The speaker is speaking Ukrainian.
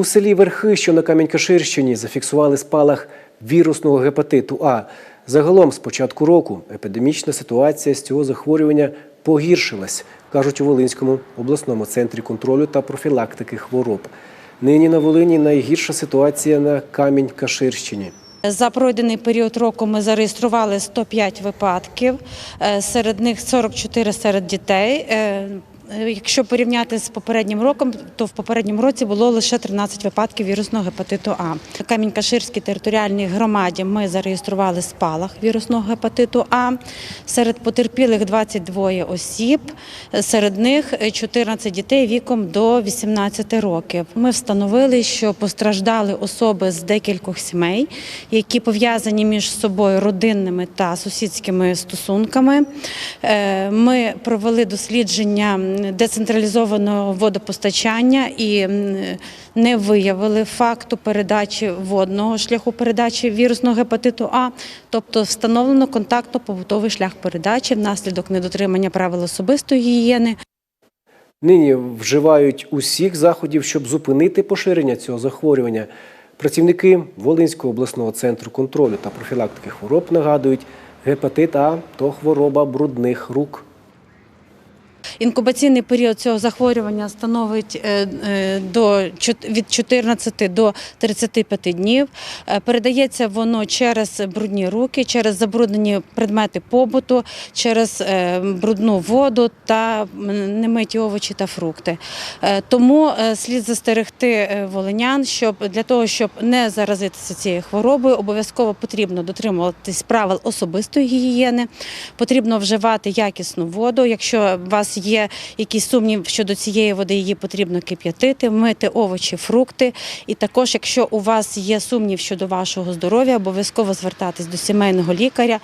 У селі Верхи, що на Камінь-Каширщині, зафіксували спалах вірусного гепатиту А. Загалом з початку року епідемічна ситуація з цього захворювання погіршилась, кажуть у Волинському обласному центрі контролю та профілактики хвороб. Нині на Волині найгірша ситуація на Камінь-Каширщині. За пройдений період року ми зареєстрували 105 випадків, е, серед них 44 серед дітей. Якщо порівняти з попереднім роком, то в попередньому році було лише 13 випадків вірусного гепатиту А. Камінь-Каширській територіальній громаді ми зареєстрували спалах вірусного гепатиту А. Серед потерпілих 22 осіб, серед них е, 14 дітей віком до 18 років. Ми встановили, що постраждали особи з декількох сімей, які пов'язані між собою родинними та сусідськими стосунками. Е, Ми провели дослідження децентралізованого водопостачання і не виявили факту передачі водного шляху передачі вірусного гепатиту А, тобто встановлено контактно-побутовий шлях передачі внаслідок недотримання правил особистої гігієни. Нині вживають усіх заходів, щоб зупинити поширення цього захворювання. Працівники Волинського обласного центру контролю та профілактики хвороб нагадують, гепатит А то хвороба брудних рук. Інкубаційний період цього захворювання становить е, е, від 14 до 35 днів. Е, Передається воно через брудні руки, через забруднені предмети побуту, через брудну воду та немиті овочі та фрукти. Тому слід застерегти волинян, щоб для того, щоб не заразитися цією хворобою, обов'язково потрібно дотримуватись правил особистої гігієни, потрібно вживати якісну воду. Якщо у вас є якийсь сумнів щодо цієї води, її потрібно кип'ятити, мити овочі, фрукти. І також, якщо у вас є сумнів щодо вашого здоров'я, обов'язково звертатись до сімейного лікаря